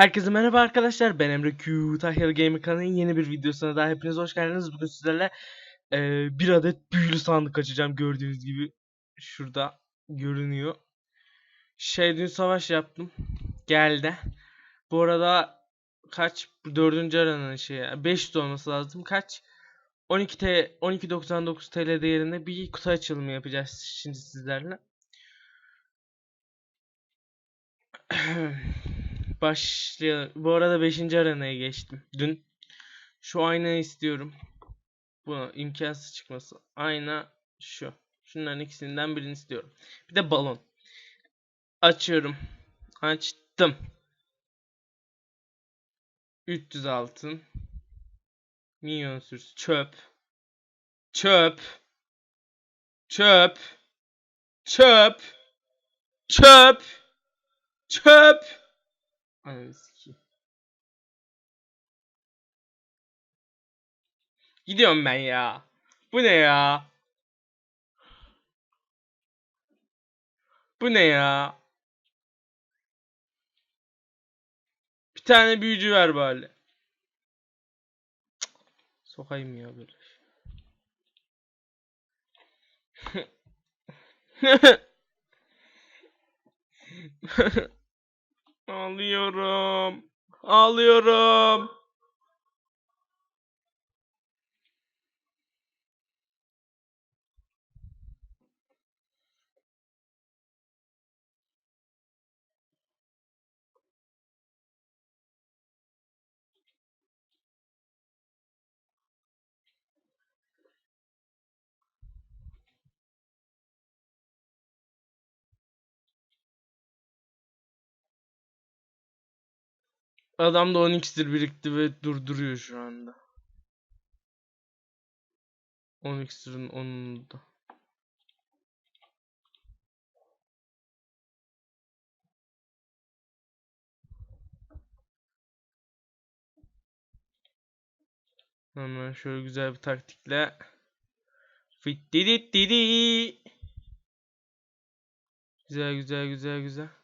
Herkese merhaba arkadaşlar. Ben Emre Q. Tahyal Gamer kanalının yeni bir videosuna daha hepiniz hoş geldiniz. Bugün sizlerle eee, bir adet büyülü sandık açacağım. Gördüğünüz gibi şurada görünüyor. Şey dün savaş yaptım. Geldi. Bu arada kaç? Dördüncü aranın şey 500 olması lazım. Kaç? 12 T 12.99 TL değerinde bir kutu açılımı yapacağız şimdi sizlerle. Başlayalım. Bu arada 5. arenaya geçtim. Dün. Şu aynayı istiyorum. Bu imkansız çıkması. Ayna şu. Şunların ikisinden birini istiyorum. Bir de balon. Açıyorum. Açtım. 300 altın. Minyon sürüsü. Çöp. Çöp. Çöp. Çöp. Çöp. Çöp. Ananı. Gidiyorum ben ya. Bu ne ya? Bu ne ya? Bir tane büyücü ver bari. Cık. Sokayım ya böyle. Ağlıyorum. Ağlıyorum. Adam da 10 iksir birikti ve durduruyor şu anda. 10 iksirin 10'unu da. Hemen şöyle güzel bir taktikle. Fit didi didi. Güzel güzel güzel güzel.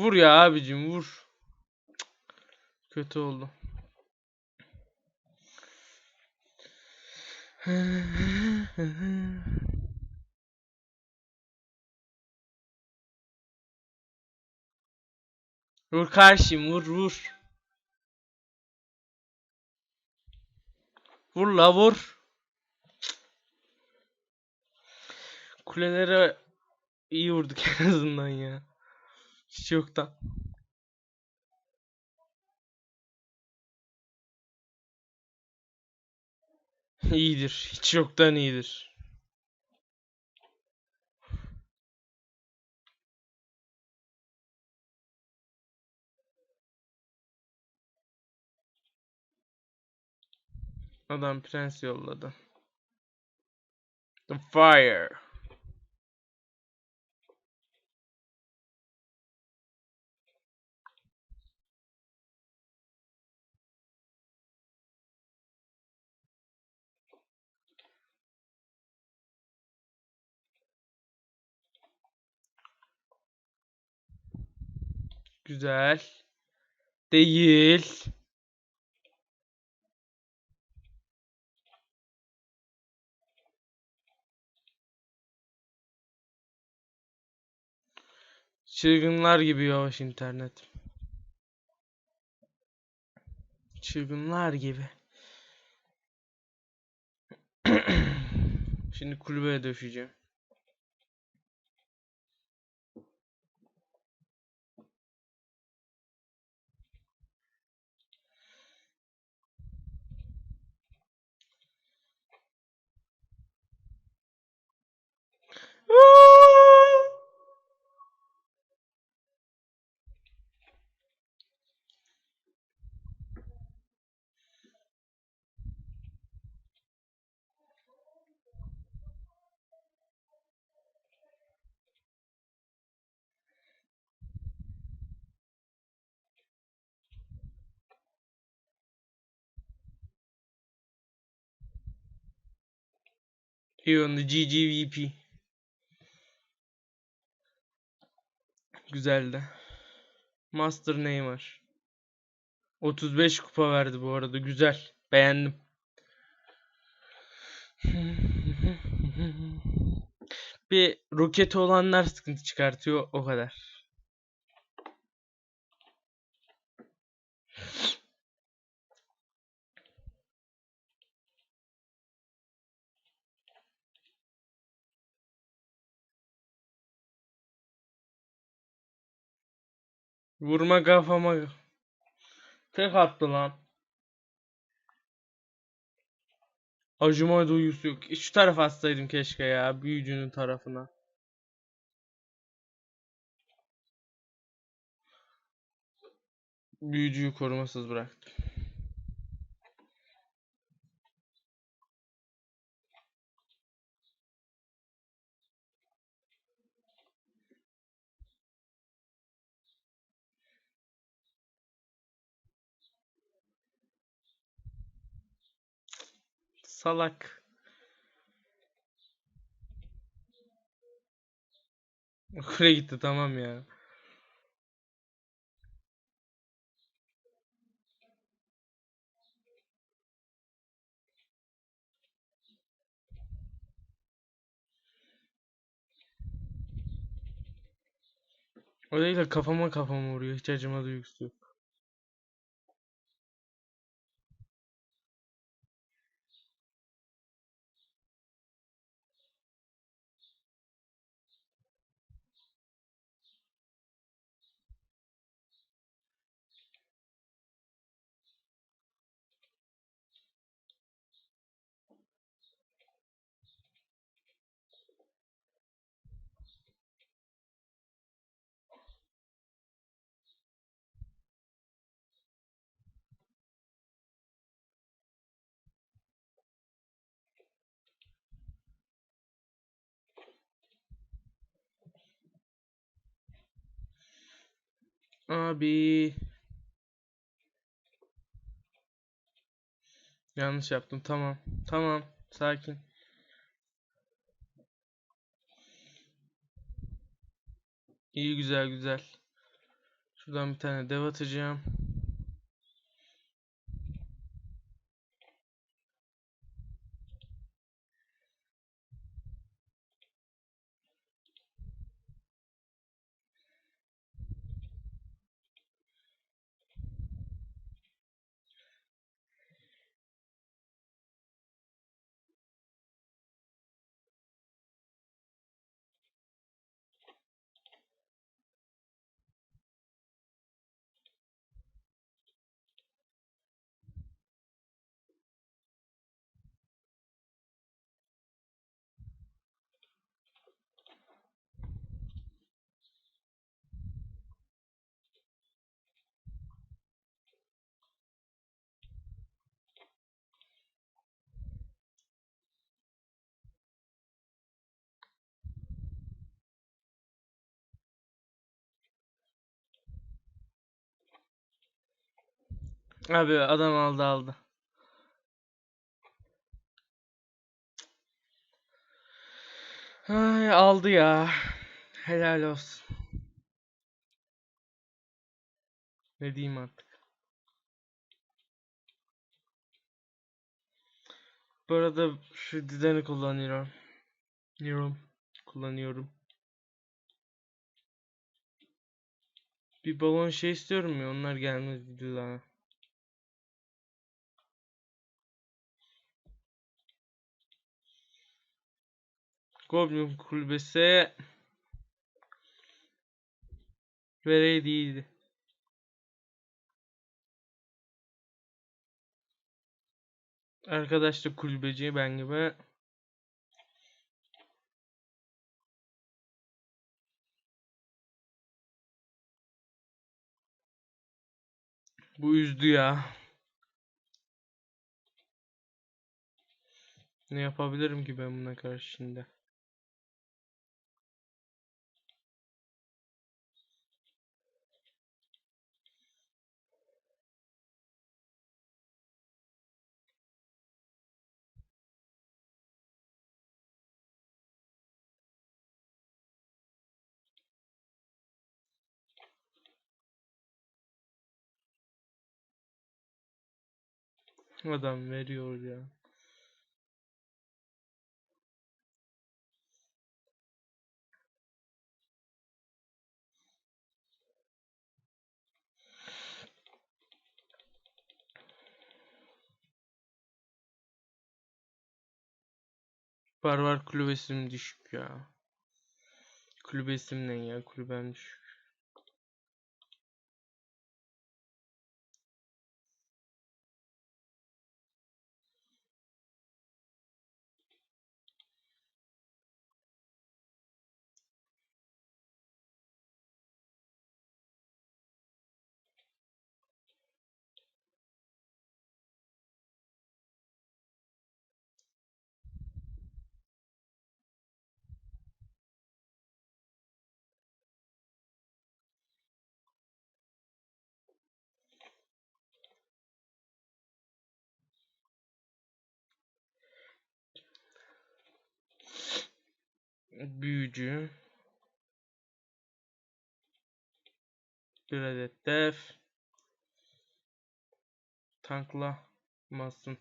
Vur ya abicim vur. Kötü oldu. Vur karşım vur vur. Vur la vur. Kulelere iyi vurduk en azından ya. Yoktan. İyidir. Hiç yoktan iyidir. Adam prens yolladı. The fire. Güzel. Değil. Çılgınlar gibi yavaş internet. Çılgınlar gibi. Şimdi kulübeye döşeceğim. Here on the GGVP. Güzeldi. Master Neymar. 35 kupa verdi bu arada. Güzel. Beğendim. Bir roketi olanlar sıkıntı çıkartıyor. O kadar. Vurma kafama. Tek attı lan. Acıma duygusu yok. Şu tarafa atsaydım keşke ya. Büyücünün tarafına. Büyücüyü korumasız bıraktım. Salak. Kule gitti tamam ya. O değil de kafama kafama vuruyor. Hiç acıma duygusu yok. Abi. Yanlış yaptım. Tamam. Tamam. Sakin. İyi güzel güzel. Şuradan bir tane dev atacağım. Abi adam aldı aldı. Ay, aldı ya. Helal olsun. Ne diyeyim artık. Bu arada şu dizeni kullanıyorum. Yorum. Kullanıyorum. Bir balon şey istiyorum ya onlar gelmez videolara. Goblin kulübesi vereydiydi. Arkadaş da kulübeci ben gibi. Bu üzdü ya. Ne yapabilirim ki ben buna karşı şimdi? Adam veriyor ya. Barbar kulübesim düşük ya. Kulübesim ne ya? Kulübem düşük. Büyücü. Bir adet dev. Tanklamasın.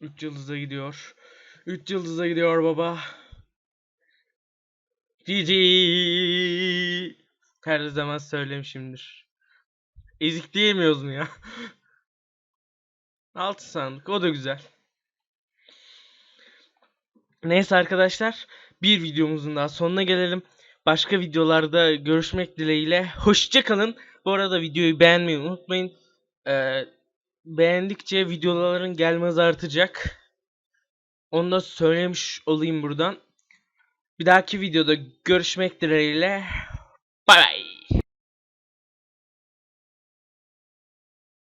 Üç yıldıza gidiyor. Üç yıldıza gidiyor baba. GG. Her zaman söylemişimdir. Ezik diyemiyoruz mu ya? Altı sandık. O da güzel. Neyse arkadaşlar. Bir videomuzun daha sonuna gelelim. Başka videolarda görüşmek dileğiyle. Hoşça kalın. Bu arada videoyu beğenmeyi unutmayın. Ee, beğendikçe videoların gelmesi artacak. Onu da söylemiş olayım buradan. Bir dahaki videoda görüşmek dileğiyle. Bay bay.